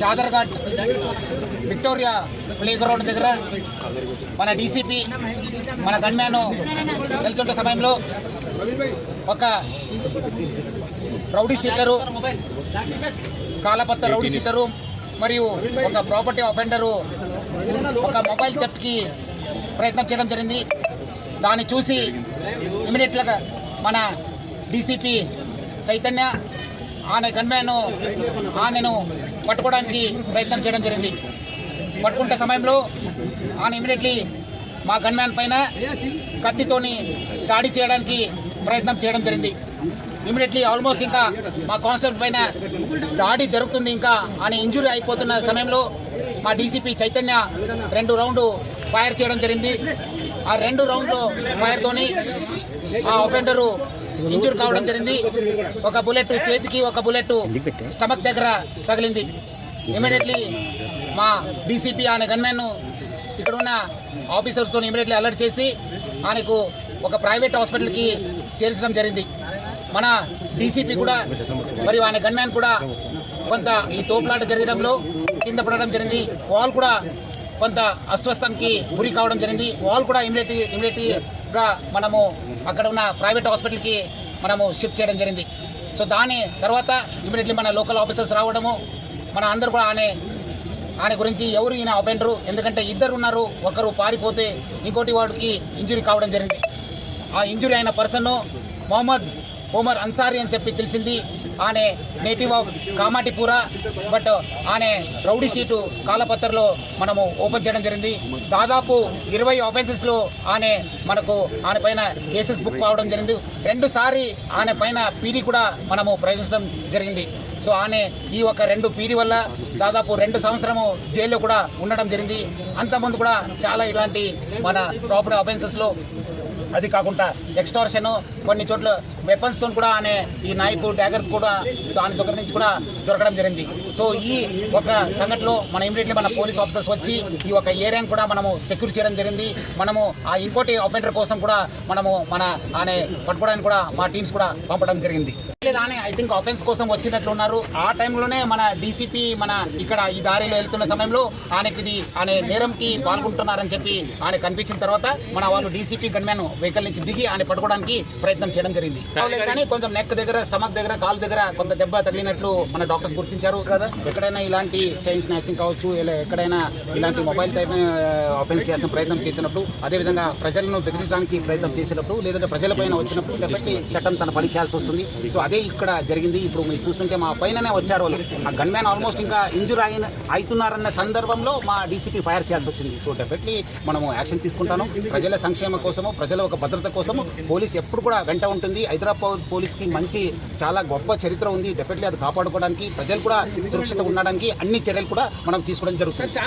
Chaderghat Victoria play ground దగ్గర మన DCP మన గన్మ్యాన్ వెళ్తుంటే సమయంలో ఒక రౌడీ షీటరు కాలపత్త రౌడీ షీటరు మరియు ఒక ప్రాపర్టీ అఫెండరు ఒక మొబైల్ థెఫ్ట్కి ప్రయత్నం చేయడం జరిగింది. దాన్ని చూసి ఇమీడియట్గా మన డీసీపీ చైతన్య ఆమె గన్మ్యాన్ ఆమెను పట్టుకోవడానికి ప్రయత్నం చేయడం జరిగింది. పట్టుకుంటే సమయంలో ఆయన ఇమీడియట్లీ మా గన్మ్యాన్ పైన కత్తితోని దాడి చేయడానికి ప్రయత్నం చేయడం జరిగింది. ఇమీడియట్లీ ఆల్మోస్ట్ ఇంకా మా కానిస్టేబుల్ పైన దాడి జరుగుతుంది. ఇంకా ఆయన ఇంజురీ అయిపోతున్న సమయంలో మా డీసీపీ చైతన్య రెండు రౌండ్ ఫైర్ చేయడం జరిగింది. ఆ రెండు రౌండ్లో ఫైర్తోని ఆ ఒఫెండరు ఇంజూర్ కావడం జరిగింది. ఒక బుల్లెట్ చేతికి ఒక బుల్లెట్ స్టమక్ దగ్గర తగిలింది ఇమీడియట్లీ మా డీసీపీ ఆయన గన్మెన్ ఇక్కడ ఉన్న ఆఫీసర్స్తో ఇమీడియట్లీ అలర్ట్ చేసి ఆయనకు ఒక ప్రైవేట్ హాస్పిటల్కి చేర్చడం జరిగింది. మన డీసీపీ కూడా మరియు ఆయన గన్మ్యాన్ కూడా కొంత ఈ తోపులాట జరగడంలో కింద పడడం జరిగింది. వాల్ కూడా కొంత అస్వస్థానికి గురి కావడం జరిగింది. వాల్ కూడా ఇమీడియట్ గా మనము అక్కడ ఉన్న ప్రైవేట్ హాస్పిటల్కి మనము షిఫ్ట్ చేయడం జరిగింది. సో దాని తర్వాత ఇమీడియట్లీ మన లోకల్ ఆఫీసర్స్ రావడము మన అందరు కూడా ఆయన ఆయన గురించి ఎవరు ఈయన అపెండరు ఎందుకంటే ఇద్దరు ఉన్నారు ఒకరు పారిపోతే ఇంకోటి వాడికి ఇంజురీ కావడం జరిగింది. ఆ ఇంజురీ అయిన పర్సన్ మొహమ్మద్ ఒమర్ అన్సారీ అని చెప్పి తెలిసింది. ఆమె నేటివ్ ఆఫ్ కామాటిపూర బట్ ఆమె రౌడీ షీటు కాలపత్రలో మనము ఓపెన్ చేయడం జరిగింది. దాదాపు ఇరవై ఆఫెన్సెస్లో ఆమె మనకు ఆమె పైన కేసెస్ బుక్ కావడం జరిగింది. రెండుసారి ఆమె పైన పీడీ కూడా మనము ప్రయోగించడం జరిగింది. సో ఆమె ఈ ఒక రెండు పీడి వల్ల దాదాపు రెండు సంవత్సరము జైల్లో కూడా ఉండడం జరిగింది. అంతకుముందు కూడా చాలా ఇలాంటి మన ప్రాపర్టీ అఫెన్సెస్లో అది కాకుండా ఎక్స్టార్షన్ కొన్ని చోట్ల వెపన్స్తో కూడా అనే ఈ నాయకు డ్యాగర్ కూడా దాని దగ్గర నుంచి కూడా దొరకడం జరిగింది. సో ఈ ఒక సంఘటనలో మన ఇమీడియట్లీ మన పోలీస్ ఆఫీసర్స్ వచ్చి ఈ ఒక ఏరియాను కూడా మనము సెక్యూర్ చేయడం జరిగింది. మనము ఆ ఇంకోటి అఫెండర్ కోసం కూడా మనము మన అనే పట్టుకోవడానికి కూడా మా టీమ్స్ కూడా పంపడం జరిగింది. లేదా ఆనే ఐ థింక్ ఆఫెన్స్ కోసం వచ్చినట్లు ఉన్నారు. ఆ టైంలోనే మన డీసీపీ మన ఇక్కడ ఈ దారిలో వెళ్తున్న సమయంలో ఆయనకి ఇది ఆయన నేరంకి పాల్గొంటున్నారని చెప్పి ఆయన కనిపించిన తర్వాత మన వాళ్ళు డీసీపీ గన్మ్యాన్ వెహికల్ నుంచి దిగి ఆయన పట్టుకోవడానికి ప్రయత్నం చేయడం జరిగింది. కానీ కొంచెం నెక్ దగ్గర స్టమక్ దగ్గర కాలు దగ్గర కొంత దెబ్బ తగిలినట్లు మన డాక్టర్స్ గుర్తించారు. కదా? ఎక్కడైనా ఇలాంటి చైన్ స్నాచింగ్ కావచ్చు ఎక్కడైనా ఇలాంటి మొబైల్ టైప్ ఆఫెన్స్ చేసిన ప్రయత్నం చేసినప్పుడు అదేవిధంగా ప్రజలను బెదిరించడానికి ప్రయత్నం చేసినప్పుడు లేదంటే ప్రజలపైన వచ్చినప్పుడు చట్టం తన పని చేయాల్సి వస్తుంది. సో అదే ఇక్కడ జరిగింది. ఇప్పుడు మీరు చూస్తుంటే మా పైననే వచ్చారు వాళ్ళు. ఆ గన్ మ్యాన్ ఆల్మోస్ట్ ఇంకా ఇంజుర్ అయిన అవుతున్నారన్న సందర్భంలో మా డీసీపీ ఫైర్ చేయాల్సి వచ్చింది. సో డెఫినెట్లీ మనము యాక్షన్ తీసుకుంటాను. ప్రజల సంక్షేమ కోసము ప్రజల ఒక భద్రత కోసము పోలీస్ ఎప్పుడు కూడా వెంట ఉంటుంది. హైదరాబాద్ పోలీస్కి మంచి చాలా గొప్ప చరిత్ర ఉంది. డెఫినెట్లీ అది కాపాడుకోవడానికి ప్రజలు కూడా సురక్షితంగా ఉండడానికి అన్ని చర్యలు కూడా మనం తీసుకోవడం జరుగుతుంది.